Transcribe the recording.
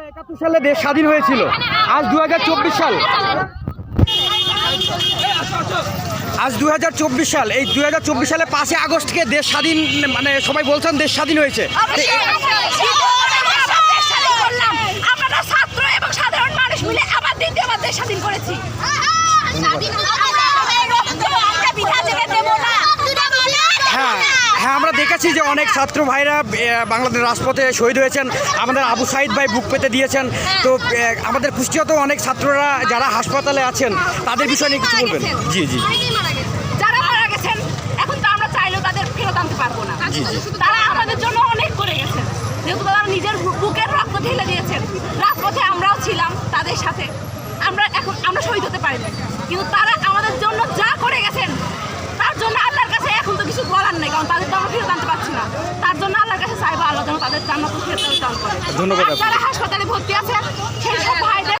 একাত্তর সালে দেশ স্বাধীন হয়েছিল। আজ দুহাজার চব্বিশ সাল। আজ দুহাজার চব্বিশ সাল। এই দু হাজার চব্বিশ সালে পাঁচই আগস্টকে দেশ স্বাধীন মানে সবাই বলছেন দেশ স্বাধীন হয়েছে। ছাত্র এবং সাধারণ মানুষ মিলে আবার দ্বিতীয়বার দেশ স্বাধীন করেছি। দেখেছি যে অনেক ছাত্র ভাইরা বাংলাদেশ রাজপথে শহীদ হয়েছেন। আমাদের আবু সাইদ ভাই বুক পেতে দিয়েছেন। তো আমাদের কুষ্টিয়াতেও অনেক ছাত্ররা যারা হাসপাতালে আছেন তাদের বিষয় নিয়ে কিছু বলবেন? জি জি। যারা মারা গেছেন এখন তো আমরা চাইলেও তাদের ফেরত আনতে পারব না। তারা আমাদের জন্য অনেক করে গেছেন। যেহেতু তারা নিজের বু- বুকের রক্ত ঢেলে দিয়েছেন। রাজপথে আমরাও ছিলাম তাদের সাথে। আমরা এখন আমরা শহীদ হতে পারিনি কিন্তু তারা আমাদের জন্য যা করে গেছেন তার জন্য আল্লাহর কাছে এখন তো কিছু বলার তাদের তো আমরা ফেরত আনতে পারছি না। তার জন্য আল্লাহর কাছে চাইব আল্লাহ যেন তাদের জান্নাত ফেরত দান করে। ধন্যবাদ যারা হাসপাতালে ভর্তি আছে